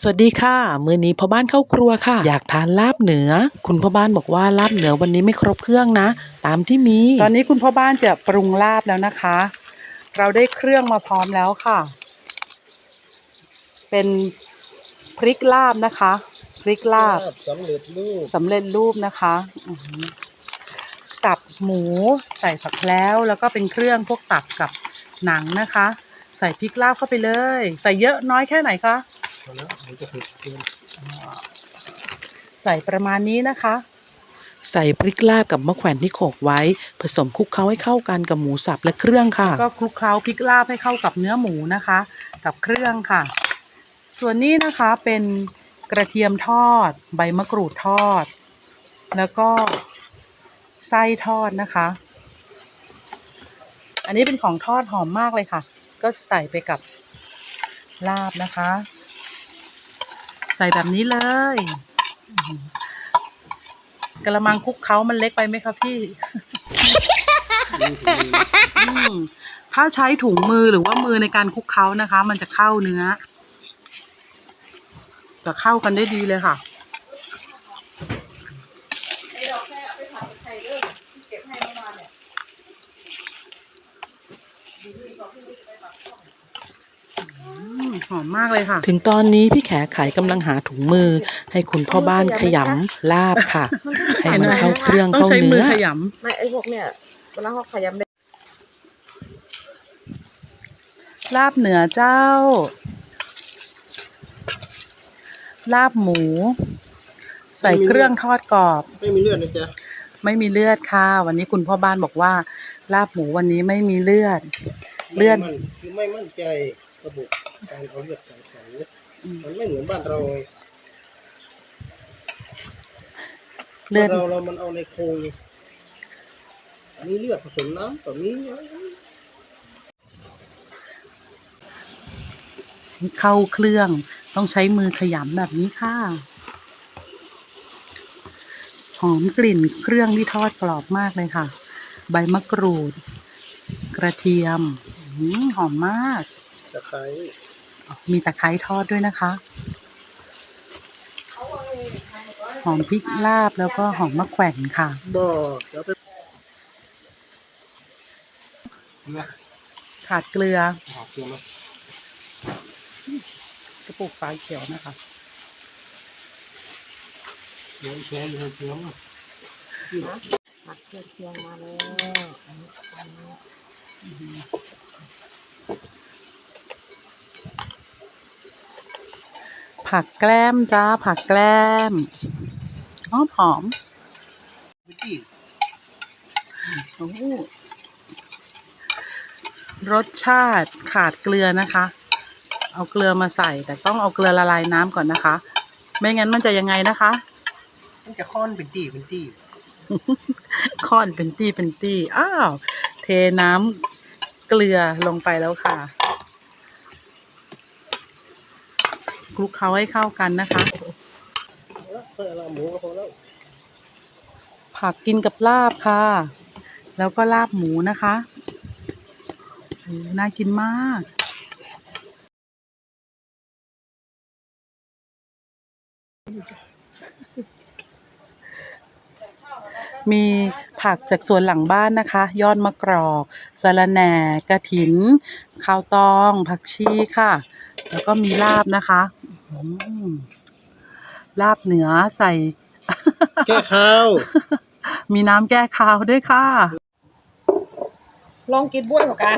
สวัสดีค่ะ มื้อนี้พ่อบ้านเข้าครัวค่ะ อยากทานลาบเหนือ คุณพ่อบ้านบอกว่าลาบเหนือวันนี้ไม่ครบเครื่องนะ ตามที่มี ตอนนี้คุณพ่อบ้านจะปรุงลาบแล้วนะคะ เราได้เครื่องมาพร้อมแล้วค่ะ เป็นพริกลาบนะคะพริกลาบสำเร็จรูปสำเร็จรูปนะคะอื้อหือสับหมูใส่ผักแล้วแล้วก็เป็นเครื่องพวกตับกับหนังนะคะ ใส่พริกลาบเข้าไปเลย ใส่เยอะน้อยแค่ไหนคะ พอแล้วมันจะเผ็ดเกินใส่ประมาณนี้นะคะ ใส่พริกลาบกับมะแขวนที่โขลกไว้ ผสมคลุกเคล้าให้เข้ากันกับหมูสับและเครื่องค่ะ ก็คลุกเคล้าพริกลาบให้เข้ากับเนื้อหมูนะคะ กับเครื่องค่ะ ส่วนนี้นะคะเป็นกระเทียมทอด ใบมะกรูดทอด แล้วก็ไส้ทอดนะคะ อันนี้เป็นของทอดหอมมากเลยค่ะ ก็ใส่ไปกับลาบนะคะ ใส่แบบนี้เลยกระมังคุกเคล้ามันเล็กไปไหมคะพี่ถ้าใช้ถุงมือหรือว่ามือในการคุกเคล้านะคะ มันจะเข้าเนื้อจะเข้ากันได้ดีเลยค่ะอืมห อมมากเลยค่ะ ถึงตอนนี้พี่แขไขกำลังหาถุงมือ ให้คุณพ่อบ้านขยำลาบค่ะ ให้มันเข้าเครื่องต้องเข้าใช้มืเนื้ออขยไม่ไอ้พวกเนี่ยเวลาเขาขยำได้ำลาบเหนือเจ้า ลาบหมู ใส่เครื่องทอดกรอบ ไม่มีเลือดนะจ๊ะไม่มีเลือดค่ะ วันนี้คุณพ่อบ้านบอกว่า ลาบหมูวันนี้ไม่มีเลือด เลือด ไม่มั่นคือไม่มั่นใจระบบ การเอาเลือดการขันมันไม่เหมือนบ้านเราไงเลือดบ้านเราเรามันเอาในโครงมีเลือดผสมน้ำต่อมีอะไรเข้าเครื่อง ต้องใช้มือขยำแบบนี้ค่ะหอมกลิ่นเครื่องที่ทอดกรอบมากเลยค่ะ ใบมะกรูด กระเทียมอื้อหือหอมมาก ตะไคร้ มีตะไคร้ทอดด้วยนะคะ หอมพริกลาบแล้วก็หอมมะแขวนค่ะบ่เดี๋ยวไปนะขาดเกลือหอกเกลือมากระปุกฟ้าเขียวนะคะเกลือแช่อยู่ในเกลือมาผัดเครื่องเคียงมาแล้วอันนี้อันนี้ ผักแกล้มจ้าผักแกล้มหอมหอมวิกี้โอ้โหรสชาติขาดเกลือนะคะ เอาเกลือมาใส่ แต่ต้องเอาเกลือละลายน้ำก่อนนะคะ ไม่งั้นมันจะยังไงนะคะ มันจะค้อนเป็นตีเป็นตีค่อนเป็นตี้เป็นตี้อ้าว เทน้ำเกลือลงไปแล้วค่ะ คลุกเคล้าให้เข้ากันนะคะเพื่อเราหมูก็พอแล้วผักกินกับลาบค่ะ แล้วก็ลาบหมูนะคะโอ้น่ากินมากมีผักจากสวนหลังบ้านนะคะ ยอดมะกรอกสะระแหน่กระถิน ข้าวตอง ผักชีค่ะ แล้วก็มีลาบนะคะอืม ลาบเหนือใส่ แก้ข้าว มีน้ำแก้คาวด้วยค่ะ ลองกินบ้วยหรอกะ